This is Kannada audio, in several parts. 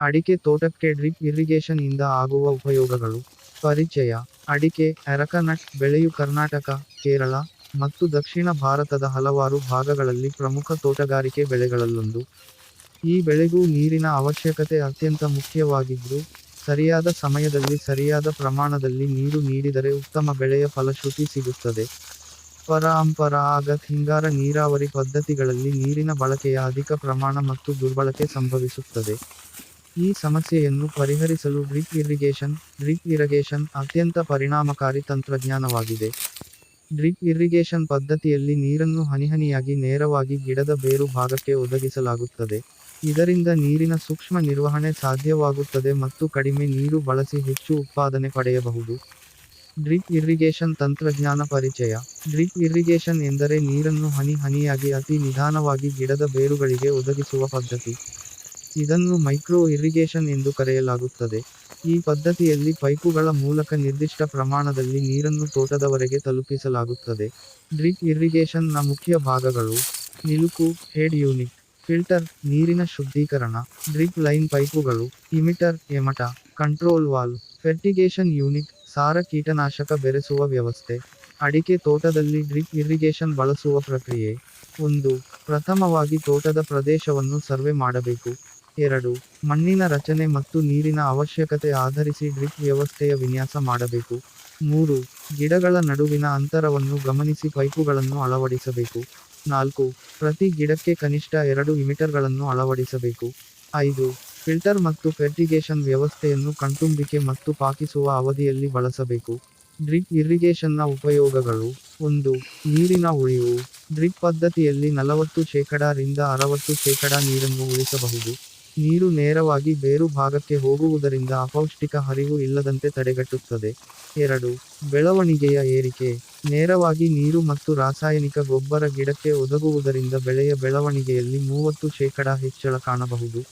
ಅಡಿಕೆ ತೋಟಕ್ಕೆ ಡ್ರಿಪ್ ಇರಿಗೇಷನ್ ಇಂದ ಆಗುವ ಉಪಯೋಗಗಳು. ಪರಿಚಯ. ಅಡಿಕೆ, ಅರಕನಟ್ ಬೆಳೆಯು ಕರ್ನಾಟಕ, ಕೇರಳ ಮತ್ತು ದಕ್ಷಿಣ ಭಾರತದ ಹಲವಾರು ಭಾಗಗಳಲ್ಲಿ ಪ್ರಮುಖ ತೋಟಗಾರಿಕೆ ಬೆಳೆಗಳಲ್ಲೊಂದು. ಈ ಬೆಳೆಗೂ ನೀರಿನ ಅವಶ್ಯಕತೆ ಅತ್ಯಂತ ಮುಖ್ಯವಾಗಿದ್ದು, ಸರಿಯಾದ ಸಮಯದಲ್ಲಿ ಸರಿಯಾದ ಪ್ರಮಾಣದಲ್ಲಿ ನೀರು ನೀಡಿದರೆ ಉತ್ತಮ ಬೆಳೆಯ ಫಲಶ್ರುತಿ ಸಿಗುತ್ತದೆ. ಪರಂಪರಾಗತ್ ಹಿಂಗಾರ ನೀರಾವರಿ ಪದ್ಧತಿಗಳಲ್ಲಿ ನೀರಿನ ಬಳಕೆಯ ಅಧಿಕ ಪ್ರಮಾಣ ಮತ್ತು ದುರ್ಬಳಕೆ ಸಂಭವಿಸುತ್ತದೆ. ಈ ಸಮಸ್ಯೆಯನ್ನು ಪರಿಹರಿಸಲು ಡ್ರಿಪ್ ಇರಿಗೇಷನ್ ಡ್ರಿಪ್ ಇರಿಗೇಷನ್ ಅತ್ಯಂತ ಪರಿಣಾಮಕಾರಿ ತಂತ್ರಜ್ಞಾನವಾಗಿದೆ. ಡ್ರಿಪ್ ಇರಿಗೇಷನ್ ಪದ್ಧತಿಯಲ್ಲಿ ನೀರನ್ನು ಹನಿಹನಿಯಾಗಿ ನೇರವಾಗಿ ಗಿಡದ ಬೇರು ಭಾಗಕ್ಕೆ ಒದಗಿಸಲಾಗುತ್ತದೆ. ಇದರಿಂದ ನೀರಿನ ಸೂಕ್ಷ್ಮ ನಿರ್ವಹಣೆ ಸಾಧ್ಯವಾಗುತ್ತದೆ ಮತ್ತು ಕಡಿಮೆ ನೀರು ಬಳಸಿ ಹೆಚ್ಚು ಉತ್ಪಾದನೆ ಪಡೆಯಬಹುದು. ಡ್ರಿಪ್ ಇರಿಗೇಷನ್ ತಂತ್ರಜ್ಞಾನ ಪರಿಚಯ. ಡ್ರಿಪ್ ಇರಿಗೇಷನ್ ಎಂದರೆ ನೀರನ್ನು ಹನಿ ಹನಿಯಾಗಿ ಅತಿ ನಿಧಾನವಾಗಿ ಗಿಡದ ಬೇರುಗಳಿಗೆ ಒದಗಿಸುವ ಪದ್ಧತಿ. ಇದನ್ನು ಮೈಕ್ರೋ ಇರಿಗೇಷನ್ ಎಂದು ಕರೆಯಲಾಗುತ್ತದೆ. ಈ ಪದ್ಧತಿಯಲ್ಲಿ ಪೈಪುಗಳ ಮೂಲಕ ನಿರ್ದಿಷ್ಟ ಪ್ರಮಾಣದಲ್ಲಿ ನೀರನ್ನು ತೋಟದವರೆಗೆ ತಲುಪಿಸಲಾಗುತ್ತದೆ. ಡ್ರಿಪ್ ಇರಿಗೇಷನ್ನ ಮುಖ್ಯ ಭಾಗಗಳು, ನಿಲುಕು, ಹೆಡ್ ಯೂನಿಟ್, ಫಿಲ್ಟರ್, ನೀರಿನ ಶುದ್ಧೀಕರಣ, ಡ್ರಿಪ್ ಲೈನ್ ಪೈಪುಗಳು, ಇಮಿಟರ್, ಎಮಟ, ಕಂಟ್ರೋಲ್ ವಾಲ್ ಫೆರ್ಟಿಗೇಷನ್ ಯೂನಿಟ್, ಸಾರ ಕೀಟನಾಶಕ ಬೆರೆಸುವ ವ್ಯವಸ್ಥೆ, ಅಡಿಕೆ ತೋಟದಲ್ಲಿ ಡ್ರಿಪ್ ಇರಿಗೇಷನ್ ಬಳಸುವ ಪ್ರಕ್ರಿಯೆ. ಒಂದು, ಪ್ರಥಮವಾಗಿ ತೋಟದ ಪ್ರದೇಶವನ್ನು ಸರ್ವೆ ಮಾಡಬೇಕು. ಎರಡು, ಮಣ್ಣಿನ ರಚನೆ ಮತ್ತು ನೀರಿನ ಅವಶ್ಯಕತೆ ಆಧರಿಸಿ ಡ್ರಿಪ್ ವ್ಯವಸ್ಥೆಯ ವಿನ್ಯಾಸ ಮಾಡಬೇಕು. ಮೂರು, ಗಿಡಗಳ ನಡುವಿನ ಅಂತರವನ್ನು ಗಮನಿಸಿ ಪೈಪುಗಳನ್ನು ಅಳವಡಿಸಬೇಕು. ನಾಲ್ಕು, ಪ್ರತಿ ಗಿಡಕ್ಕೆ ಕನಿಷ್ಠ ಎರಡು ಇಮಿಟರ್ಗಳನ್ನು ಅಳವಡಿಸಬೇಕು. ಐದು, ಫಿಲ್ಟರ್ ಮತ್ತು ಫೆರ್ಟಿಗೇಷನ್ ವ್ಯವಸ್ಥೆಯನ್ನು ಕಣ್ತುಂಬಿಕೆ ಮತ್ತು ಪಾಕಿಸುವ ಅವಧಿಯಲ್ಲಿ ಬಳಸಬೇಕು. ಡ್ರಿಪ್ ಇರಿಗೇಷನ್ನ ಉಪಯೋಗಗಳು. ಒಂದು, ನೀರಿನ ಉಳಿವು. ಡ್ರಿಪ್ ಪದ್ಧತಿಯಲ್ಲಿ ನಲವತ್ತು ಶೇಕಡ ರಿಂದ ಅರವತ್ತು ಶೇಕಡಾ ನೀರನ್ನು ಉಳಿಸಬಹುದು. ನೀರು ನೇರವಾಗಿ ಬೇರು ಭಾಗಕ್ಕೆ ಹೋಗುವುದರಿಂದ ಅಪೌಷ್ಟಿಕ ಹರಿವು ಇಲ್ಲದಂತೆ ತಡೆಗಟ್ಟುತ್ತದೆ. ಎರಡು, ಬೆಳವಣಿಗೆಯ ಏರಿಕೆ. ನೇರವಾಗಿ ನೀರು ಮತ್ತು ರಾಸಾಯನಿಕ ಗೊಬ್ಬರ ಗಿಡಕ್ಕೆ ಒದಗುವುದರಿಂದ ಬೆಳೆಯ ಬೆಳವಣಿಗೆಯಲ್ಲಿ ಮೂವತ್ತು ಶೇಕಡ ಹೆಚ್ಚಳ ಕಾಣಬಹುದು.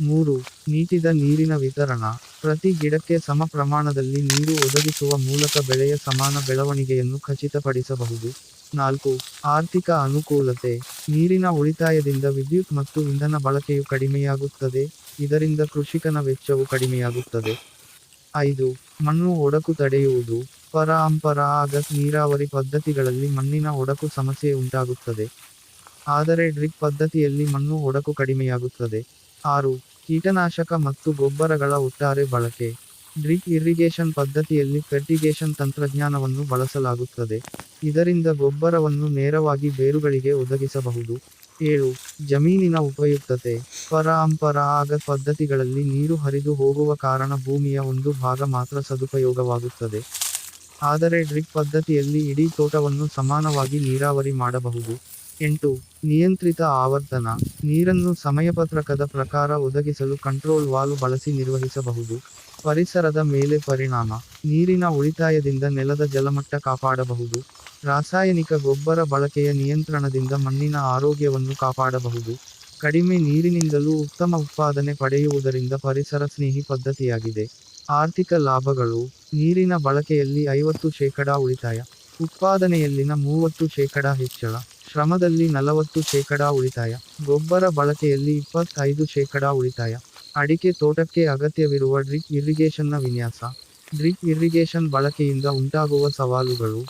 ಮೂರು ನೀಟಿದ ನೀರಿನ ವಿತರಣಾ. ಪ್ರತಿ ಗಿಡಕ್ಕೆ ಸಮ ಪ್ರಮಾಣದಲ್ಲಿ ನೀರು ಒದಗಿಸುವ ಮೂಲಕ ಬೆಳೆಯ ಸಮಾನ ಬೆಳವಣಿಗೆಯನ್ನು ಖಚಿತಪಡಿಸಬಹುದು. ನಾಲ್ಕು, ಆರ್ಥಿಕ ಅನುಕೂಲತೆ. ನೀರಿನ ಉಳಿತಾಯದಿಂದ ವಿದ್ಯುತ್ ಮತ್ತು ಇಂಧನ ಬಳಕೆಯು ಕಡಿಮೆಯಾಗುತ್ತದೆ, ಇದರಿಂದ ಕೃಷಿಕನ ವೆಚ್ಚವು ಕಡಿಮೆಯಾಗುತ್ತದೆ. ಐದು, ಮಣ್ಣು ಒಡಕು ತಡೆಯುವುದು. ಪರಂಪರಾಗತ್ ನೀರಾವರಿ ಪದ್ಧತಿಗಳಲ್ಲಿ ಮಣ್ಣಿನ ಒಡಕು ಸಮಸ್ಯೆ ಉಂಟಾಗುತ್ತದೆ. ಆದರೆ ಡ್ರಿಪ್ ಪದ್ಧತಿಯಲ್ಲಿ ಮಣ್ಣು ಒಡಕು ಕಡಿಮೆಯಾಗುತ್ತದೆ. ಆರು, ಕೀಟನಾಶಕ ಮತ್ತು ಗೊಬ್ಬರಗಳ ಒಟ್ಟಾರೆ ಬಳಕೆ. ಡ್ರಿಪ್ ಇರಿಗೇಷನ್ ಪದ್ಧತಿಯಲ್ಲಿ ಫೆರ್ಟಿಗೇಷನ್ ತಂತ್ರಜ್ಞಾನವನ್ನು ಬಳಸಲಾಗುತ್ತದೆ. ಇದರಿಂದ ಗೊಬ್ಬರವನ್ನು ನೇರವಾಗಿ ಬೇರುಗಳಿಗೆ ಒದಗಿಸಬಹುದು. ಏಳು, ಜಮೀನಿನ ಉಪಯುಕ್ತತೆ. ಪರಂಪರಾಗತ್ ಪದ್ಧತಿಗಳಲ್ಲಿ ನೀರು ಹರಿದು ಹೋಗುವ ಕಾರಣ ಭೂಮಿಯ ಒಂದು ಭಾಗ ಮಾತ್ರ ಸದುಪಯೋಗವಾಗುತ್ತದೆ. ಆದರೆ ಡ್ರಿಪ್ ಪದ್ಧತಿಯಲ್ಲಿ ಇಡೀ ತೋಟವನ್ನು ಸಮಾನವಾಗಿ ನೀರಾವರಿ ಮಾಡಬಹುದು. ಎಂಟು, ನಿಯಂತ್ರಿತ ಆವರ್ತನ, ನೀರನ್ನು ಸಮಯಪತ್ರಕದ ಪ್ರಕಾರ ಒದಗಿಸಲು ಕಂಟ್ರೋಲ್ ವಾಲ್ವ್ ಬಳಸಿ ನಿರ್ವಹಿಸಬಹುದು. ಪರಿಸರದ ಮೇಲೆ ಪರಿಣಾಮ, ನೀರಿನ ಉಳಿತಾಯದಿಂದ ನೆಲದ ಜಲಮಟ್ಟ ಕಾಪಾಡಬಹುದು. ರಾಸಾಯನಿಕ ಗೊಬ್ಬರ ಬಳಕೆಯ ನಿಯಂತ್ರಣದಿಂದ ಮಣ್ಣಿನ ಆರೋಗ್ಯವನ್ನು ಕಾಪಾಡಬಹುದು. ಕಡಿಮೆ ನೀರಿನಿಂದಲೂ ಉತ್ತಮ ಉತ್ಪಾದನೆ ಪಡೆಯುವುದರಿಂದ ಪರಿಸರ ಸ್ನೇಹಿ ಪದ್ಧತಿಯಾಗಿದೆ. ಆರ್ಥಿಕ ಲಾಭಗಳು, ನೀರಿನ ಬಳಕೆಯಲ್ಲಿ ಐವತ್ತು ಶೇಕಡಾ ಉಳಿತಾಯ, ಉತ್ಪಾದನೆಯಲ್ಲಿನ ಮೂವತ್ತು ಶೇಕಡಾ ಹೆಚ್ಚಳ. ಶ್ರಮದಲ್ಲಿ ನಲವತ್ತು ಶೇಕಡಾ ಉಳಿತಾಯ. ಗೊಬ್ಬರ ಬಳಕೆಯಲ್ಲಿ ಇಪ್ಪತ್ತೈದು ಶೇಕಡಾ ಉಳಿತಾಯ. ಅಡಿಕೆ ತೋಟಕ್ಕೆ ಅಗತ್ಯವಿರುವ ಡ್ರಿಪ್ ಇರಿಗೇಷನ್ನ ವಿನ್ಯಾಸ. ಡ್ರಿಪ್ ಇರಿಗೇಷನ್ ಬಳಕೆಯಿಂದ ಉಂಟಾಗುವ ಸವಾಲುಗಳು.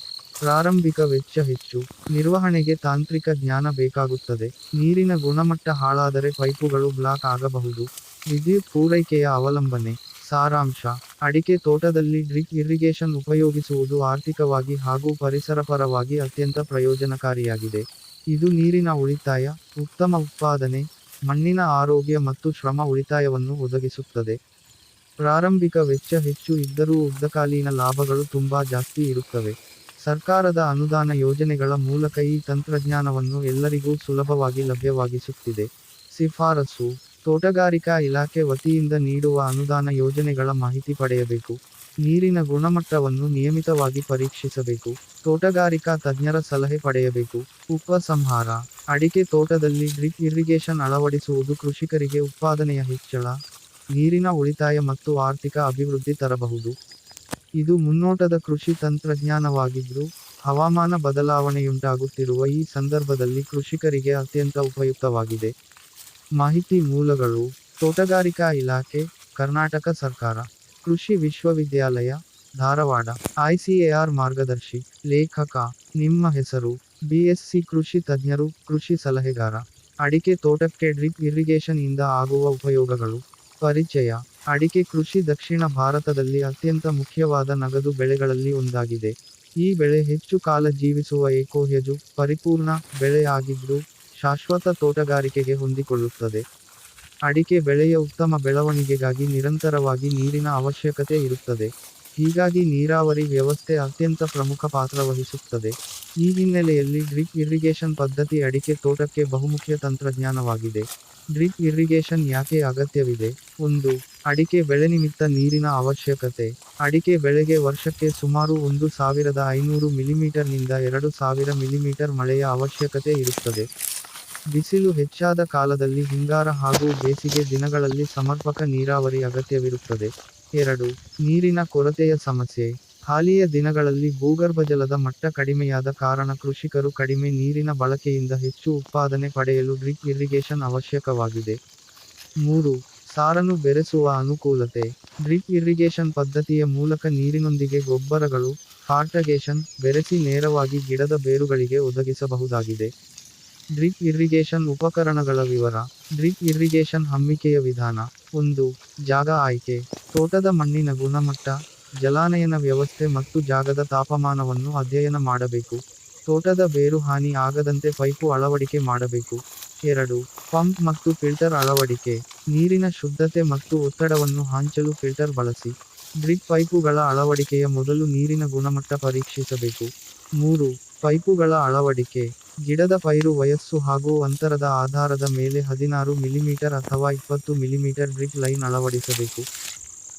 ಪ್ರಾರಂಭಿಕ ವೆಚ್ಚ ಹೆಚ್ಚು. ನಿರ್ವಹಣೆಗೆ ತಾಂತ್ರಿಕ ಜ್ಞಾನ ಬೇಕಾಗುತ್ತದೆ. ನೀರಿನ ಗುಣಮಟ್ಟ ಹಾಳಾದರೆ ಪೈಪುಗಳು ಬ್ಲಾಕ್ ಆಗಬಹುದು. ವಿದ್ಯುತ್ ಪೂರೈಕೆಯ ಅವಲಂಬನೆ. ಸಾರಾಂಶ. ಅಡಿಕೆ ತೋಟದಲ್ಲಿ ಡ್ರಿಪ್ ಇರಿಗೇಷನ್ ಉಪಯೋಗಿಸುವುದು ಆರ್ಥಿಕವಾಗಿ ಹಾಗೂ ಪರಿಸರಪರವಾಗಿ ಅತ್ಯಂತ ಪ್ರಯೋಜನಕಾರಿಯಾಗಿದೆ. ಇದು ನೀರಿನ ಉಳಿತಾಯ, ಉತ್ತಮ ಉತ್ಪಾದನೆ, ಮಣ್ಣಿನ ಆರೋಗ್ಯ ಮತ್ತು ಶ್ರಮ ಉಳಿತಾಯವನ್ನು ಒದಗಿಸುತ್ತದೆ. ಪ್ರಾರಂಭಿಕ ವೆಚ್ಚ ಹೆಚ್ಚು ಇದ್ದರೂ ಉದ್ದಕಾಲೀನ ಲಾಭಗಳು ತುಂಬಾ ಜಾಸ್ತಿ ಇರುತ್ತವೆ. ಸರ್ಕಾರದ ಅನುದಾನ ಯೋಜನೆಗಳ ಮೂಲಕ ಈ ತಂತ್ರಜ್ಞಾನವನ್ನು ಎಲ್ಲರಿಗೂ ಸುಲಭವಾಗಿ ಲಭ್ಯವಾಗಿಸುತ್ತಿದೆ. ಶಿಫಾರಸು ತೋಟಗಾರಿಕಾ ಇಲಾಖೆ ವತಿಯಿಂದ ನೀಡುವ ಅನುದಾನ ಯೋಜನೆಗಳ ಮಾಹಿತಿ ಪಡೆಯಬೇಕು. ನೀರಿನ ಗುಣಮಟ್ಟವನ್ನು ನಿಯಮಿತವಾಗಿ ಪರೀಕ್ಷಿಸಬೇಕು. ತೋಟಗಾರಿಕಾ ತಜ್ಞರ ಸಲಹೆ ಪಡೆಯಬೇಕು. ಉಪಸಂಹಾರ ಅಡಿಕೆ ತೋಟದಲ್ಲಿ ಡ್ರಿಪ್ ಇರಿಗೇಷನ್ ಅಳವಡಿಸುವುದು ಕೃಷಿಕರಿಗೆ ಉತ್ಪಾದನೆಯ ಹೆಚ್ಚಳ. ನೀರಿನ ಉಳಿತಾಯ ಮತ್ತು ಆರ್ಥಿಕ ಅಭಿವೃದ್ಧಿ ತರಬಹುದು. ಇದು ಮುನ್ನೋಟದ ಕೃಷಿ ತಂತ್ರಜ್ಞಾನವಾಗಿದ್ದು, ಹವಾಮಾನ ಬದಲಾವಣೆಯುಂಟಾಗುತ್ತಿರುವ ಈ ಸಂದರ್ಭದಲ್ಲಿ ಕೃಷಿಕರಿಗೆ ಅತ್ಯಂತ ಉಪಯುಕ್ತವಾಗಿದೆ. ಮಾಹಿತಿ ಮೂಲಗಳು, ತೋಟಗಾರಿಕಾ ಇಲಾಖೆ, ಕರ್ನಾಟಕ ಸರ್ಕಾರ, ಕೃಷಿ ವಿಶ್ವವಿದ್ಯಾಲಯ, ಧಾರವಾಡ, ಐಸಿಎಆರ್ ಮಾರ್ಗದರ್ಶಿ, ಲೇಖಕ, ನಿಮ್ಮ ಹೆಸರು, ಬಿಎಸ್ಸಿ ಕೃಷಿ ತಜ್ಞರು, ಕೃಷಿ ಸಲಹೆಗಾರ, ಅಡಿಕೆ ತೋಟಕ್ಕೆ ಡ್ರಿಪ್ ಇರಿಗೇಷನ್ ಇಂದ ಆಗುವ ಉಪಯೋಗಗಳು, ಪರಿಚಯ, ಅಡಿಕೆ ಕೃಷಿ ದಕ್ಷಿಣ ಭಾರತದಲ್ಲಿ ಅತ್ಯಂತ ಮುಖ್ಯವಾದ ನಗದು ಬೆಳೆಗಳಲ್ಲಿ ಒಂದಾಗಿದೆ. ಈ ಬೆಳೆ ಹೆಚ್ಚು ಕಾಲ ಜೀವಿಸುವ ಏಕೋಹ್ಯಜು ಪರಿಪೂರ್ಣ ಬೆಳೆ ಆಗಿದ್ದು ಶಾಶ್ವತ ತೋಟಗಾರಿಕೆಗೆ ಹೊಂದಿಕೊಳ್ಳುತ್ತದೆ. ಅಡಿಕೆ ಬೆಳೆಯ ಉತ್ತಮ ಬೆಳವಣಿಗೆಗಾಗಿ ನಿರಂತರವಾಗಿ ನೀರಿನ ಅವಶ್ಯಕತೆ ಇರುತ್ತದೆ. ಹೀಗಾಗಿ ನೀರಾವರಿ ವ್ಯವಸ್ಥೆ ಅತ್ಯಂತ ಪ್ರಮುಖ ಪಾತ್ರ ವಹಿಸುತ್ತದೆ. ಈ ಹಿನ್ನೆಲೆಯಲ್ಲಿ ಡ್ರಿಪ್ ಇರಿಗೇಷನ್ ಪದ್ಧತಿ ಅಡಿಕೆ ತೋಟಕ್ಕೆ ಬಹುಮುಖ್ಯ ತಂತ್ರಜ್ಞಾನವಾಗಿದೆ. ಡ್ರಿಪ್ ಇರಿಗೇಷನ್ ಯಾಕೆ ಅಗತ್ಯವಿದೆ? ಒಂದು, ಅಡಿಕೆ ಬೆಳೆ ನಿಮಿತ್ತ ನೀರಿನ ಅವಶ್ಯಕತೆ. ಅಡಿಕೆ ಬೆಳೆಗೆ ವರ್ಷಕ್ಕೆ ಸುಮಾರು ಒಂದು ಸಾವಿರದ ಐನೂರು ಮಿಲಿಮೀಟರ್ನಿಂದ ಎರಡು ಸಾವಿರ ಮಿಲಿಮೀಟರ್ ಮಳೆಯ ಅವಶ್ಯಕತೆ ಇರುತ್ತದೆ. ಬಿಸಿಲು ಹೆಚ್ಚಾದ ಕಾಲದಲ್ಲಿ ಹಿಂಗಾರ ಹಾಗೂ ಬೇಸಿಗೆ ದಿನಗಳಲ್ಲಿ ಸಮರ್ಪಕ ನೀರಾವರಿ ಅಗತ್ಯವಿರುತ್ತದೆ. ಎರಡು, ನೀರಿನ ಕೊರತೆಯ ಸಮಸ್ಯೆ. ಹಾಲಿಯ ದಿನಗಳಲ್ಲಿ ಭೂಗರ್ಭಜಲದ ಮಟ್ಟ ಕಡಿಮೆಯಾದ ಕಾರಣ ಕೃಷಿಕರು ಕಡಿಮೆ ನೀರಿನ ಬಳಕೆಯಿಂದ ಹೆಚ್ಚು ಉತ್ಪಾದನೆ ಪಡೆಯಲು ಡ್ರಿಪ್ ಇರಿಗೇಷನ್ ಅವಶ್ಯಕವಾಗಿದೆ. ಮೂರು, ಸಾರನ್ನು ಬೆರೆಸುವ ಅನುಕೂಲತೆ. ಡ್ರಿಪ್ ಇರಿಗೇಷನ್ ಪದ್ಧತಿಯ ಮೂಲಕ ನೀರಿನೊಂದಿಗೆ ಗೊಬ್ಬರಗಳು ಫಾರ್ಟಗೇಷನ್ ಬೆರೆಸಿ ನೇರವಾಗಿ ಗಿಡದ ಬೇರುಗಳಿಗೆ ಒದಗಿಸಬಹುದಾಗಿದೆ. ಡ್ರಿಪ್ ಇರಿಗೇಷನ್ ಉಪಕರಣಗಳ ವಿವರ. ಡ್ರಿಪ್ ಇರಿಗೇಷನ್ ಹಮ್ಮಿಕೆಯ ವಿಧಾನ. ಒಂದು, ಜಾಗ ಆಯ್ಕೆ. ತೋಟದ ಮಣ್ಣಿನ ಗುಣಮಟ್ಟ, ಜಲಾನಯನ ವ್ಯವಸ್ಥೆ ಮತ್ತು ಜಾಗದ ತಾಪಮಾನವನ್ನು ಅಧ್ಯಯನ ಮಾಡಬೇಕು. ತೋಟದ ಬೇರು ಹಾನಿ ಆಗದಂತೆ ಪೈಪು ಅಳವಡಿಕೆ ಮಾಡಬೇಕು. ಎರಡು, ಪಂಪ್ ಮತ್ತು ಫಿಲ್ಟರ್ ಅಳವಡಿಕೆ. ನೀರಿನ ಶುದ್ಧತೆ ಮತ್ತು ಒತ್ತಡವನ್ನು ಹಂಚಲು ಫಿಲ್ಟರ್ ಬಳಸಿ. ಡ್ರಿಪ್ ಪೈಪುಗಳ ಅಳವಡಿಕೆಯ ಮೊದಲು ನೀರಿನ ಗುಣಮಟ್ಟ ಪರೀಕ್ಷಿಸಬೇಕು. ಮೂರು, ಪೈಪುಗಳ ಅಳವಡಿಕೆ. ಗಿಡದ ಪೈರು ವಯಸ್ಸು ಹಾಗೂ ಅಂತರದ ಆಧಾರದ ಮೇಲೆ ಹದಿನಾರು ಮಿಲಿಮೀಟರ್ ಅಥವಾ ಇಪ್ಪತ್ತು ಮಿಲಿಮೀಟರ್ ಡ್ರಿಪ್ ಲೈನ್ ಅಳವಡಿಸಬೇಕು.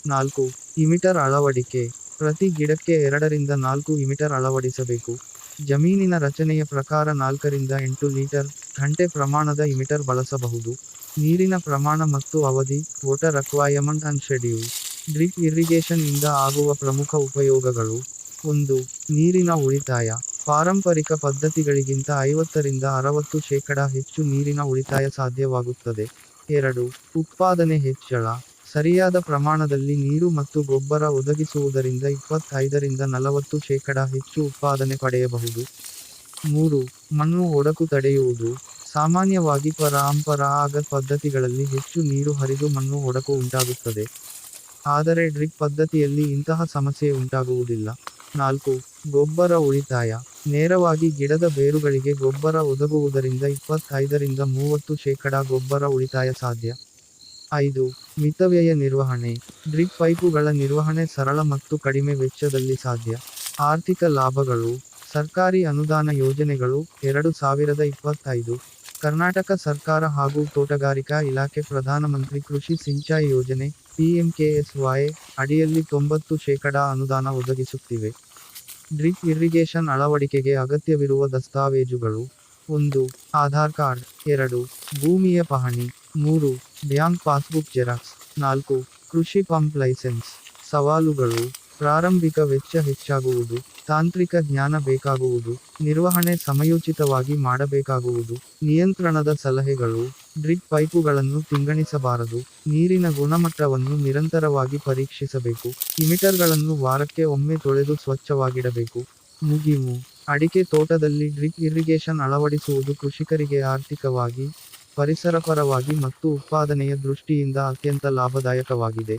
ನಾಲ್ಕು, ಇಮಿಟರ್ ಅಳವಡಿಕೆ. ಪ್ರತಿ ಗಿಡಕ್ಕೆ ಎರಡರಿಂದ ನಾಲ್ಕು ಇಮಿಟರ್ ಅಳವಡಿಸಬೇಕು. ಜಮೀನಿನ ರಚನೆಯ ಪ್ರಕಾರ ನಾಲ್ಕರಿಂದ ಎಂಟು ಲೀಟರ್ ಗಂಟೆ ಪ್ರಮಾಣದ ಇಮಿಟರ್ ಬಳಸಬಹುದು. ನೀರಿನ ಪ್ರಮಾಣ ಮತ್ತು ಅವಧಿ water acquirement and schedule drip irrigation ಇಂದ ಆಗುವ ಪ್ರಮುಖ ಉಪಯೋಗಗಳು. ಒಂದು, ನೀರಿನ ಉಳಿತಾಯ. ಪಾರಂಪರಿಕ ಪದ್ಧತಿಗಳಿಗಿಂತ ಐವತ್ತರಿಂದ ಅರವತ್ತು ಶೇಕಡ ಹೆಚ್ಚು ನೀರಿನ ಉಳಿತಾಯ ಸಾಧ್ಯವಾಗುತ್ತದೆ. ಎರಡು, ಉತ್ಪಾದನೆ ಹೆಚ್ಚಳ. ಸರಿಯಾದ ಪ್ರಮಾಣದಲ್ಲಿ ನೀರು ಮತ್ತು ಗೊಬ್ಬರ ಒದಗಿಸುವುದರಿಂದ ಇಪ್ಪತ್ತೈದರಿಂದ ನಲವತ್ತು ಶೇಕಡ ಹೆಚ್ಚು ಉತ್ಪಾದನೆ ಪಡೆಯಬಹುದು. ಮೂರು, ಮಣ್ಣು ಒಡಕು ತಡೆಯುವುದು. ಸಾಮಾನ್ಯವಾಗಿ ಪರಂಪರಾಗತ ಪದ್ಧತಿಗಳಲ್ಲಿ ಹೆಚ್ಚು ನೀರು ಹರಿದು ಮಣ್ಣು ಒಡಕು ಉಂಟಾಗುತ್ತದೆ. ಆದರೆ ಡ್ರಿಪ್ ಪದ್ಧತಿಯಲ್ಲಿ ಇಂತಹ ಸಮಸ್ಯೆ ಉಂಟಾಗುವುದಿಲ್ಲ. ನಾಲ್ಕು. ಗೊಬ್ಬರ ಉಳಿತಾಯ. ನೇರವಾಗಿ ಗಿಡದ ಬೇರುಗಳಿಗೆ ಗೊಬ್ಬರ ಒದಗುವುದರಿಂದ ಇಪ್ಪತ್ತೈದರಿಂದ ಮೂವತ್ತು ಶೇಕಡಾ ಗೊಬ್ಬರ ಉಳಿತಾಯ ಸಾಧ್ಯ. ಐದು. ಮಿತವ್ಯಯ ನಿರ್ವಹಣೆ. ಡ್ರಿಪ್ ಪೈಪುಗಳ ನಿರ್ವಹಣೆ ಸರಳ ಮತ್ತು ಕಡಿಮೆ ವೆಚ್ಚದಲ್ಲಿ ಸಾಧ್ಯ. ಆರ್ಥಿಕ ಲಾಭಗಳು. ಸರ್ಕಾರಿ ಅನುದಾನ ಯೋಜನೆಗಳು ಎರಡು ಸಾವಿರದ ಇಪ್ಪತ್ತೈದು. ಕರ್ನಾಟಕ ಸರ್ಕಾರ ಹಾಗೂ ತೋಟಗಾರಿಕಾ ಇಲಾಖೆ ಪ್ರಧಾನಮಂತ್ರಿ ಕೃಷಿ ಸಿಂಚಾಯಿ ಯೋಜನೆ, ಪಿಎಂಕೆಎಸ್ವೈ ಅಡಿಯಲ್ಲಿ ತೊಂಬತ್ತು ಶೇಕಡಾ ಅನುದಾನ ಒದಗಿಸುತ್ತಿವೆ. ಡ್ರಿಪ್ ಇರಿಗೇಷನ್ ಅಳವಡಿಕೆಗೆ ಅಗತ್ಯವಿರುವ ದಸ್ತಾವೇಜುಗಳು, ಒಂದು, ಆಧಾರ್ ಕಾರ್ಡ್, ಎರಡು, ಭೂಮಿಯ ಪಹಣಿ, ಮೂರು, ಬ್ಯಾಂಕ್ ಪಾಸ್ಬುಕ್ ಜೆರಾಕ್ಸ್, ನಾಲ್ಕು, ಕೃಷಿ ಪಂಪ್ ಲೈಸೆನ್ಸ್, ಸವಾಲುಗಳು, ಪ್ರಾರಂಭಿಕ ವೆಚ್ಚ ಹೆಚ್ಚಾಗುವುದು. ತಾಂತ್ರಿಕ ಜ್ಞಾನ ಬೇಕಾಗುವುದು, ನಿರ್ವಹಣೆ ಸಮಯೋಚಿತವಾಗಿ ಮಾಡಬೇಕಾಗುವುದು, ನಿಯಂತ್ರಣದ ಸಲಹೆಗಳು, ಡ್ರಿಪ್ ಪೈಪುಗಳನ್ನು ತಿಂಗಣಿಸಬಾರದು, ನೀರಿನ ಗುಣಮಟ್ಟವನ್ನು ನಿರಂತರವಾಗಿ ಪರೀಕ್ಷಿಸಬೇಕು, ಇಮಿಟರ್ಗಳನ್ನು ವಾರಕ್ಕೆ ಒಮ್ಮೆ ತೊಳೆದು ಸ್ವಚ್ಛವಾಗಿಡಬೇಕು ಮುಗಿವು ಅಡಿಕೆ ತೋಟದಲ್ಲಿ ಡ್ರಿಪ್ ಇರಿಗೇಷನ್ ಅಳವಡಿಸುವುದು ಕೃಷಿಕರಿಗೆ ಆರ್ಥಿಕವಾಗಿ, ಪರಿಸರಪರವಾಗಿ ಮತ್ತು ಉತ್ಪಾದನೆಯ ದೃಷ್ಟಿಯಿಂದ ಅತ್ಯಂತ ಲಾಭದಾಯಕವಾಗಿದೆ.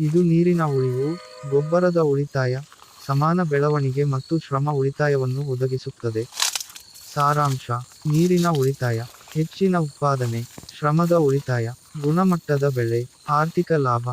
ಇದು ನೀರಿನ ಉಳಿವು, ಗೊಬ್ಬರದ ಉಳಿತಾಯ ಸಮಾನ ಬೆಳವಣಿಗೆ ಮತ್ತು ಶ್ರಮ ಉಳಿತಾಯವನ್ನು ಒದಗಿಸುತ್ತದೆ. ಸಾರಾಂಶ, ನೀರಿನ ಉಳಿತಾಯ, ಹೆಚ್ಚಿನ ಉತ್ಪಾದನೆ, ಶ್ರಮದ ಉಳಿತಾಯ, ಗುಣಮಟ್ಟದ ಬೆಳೆ, ಆರ್ಥಿಕ ಲಾಭ.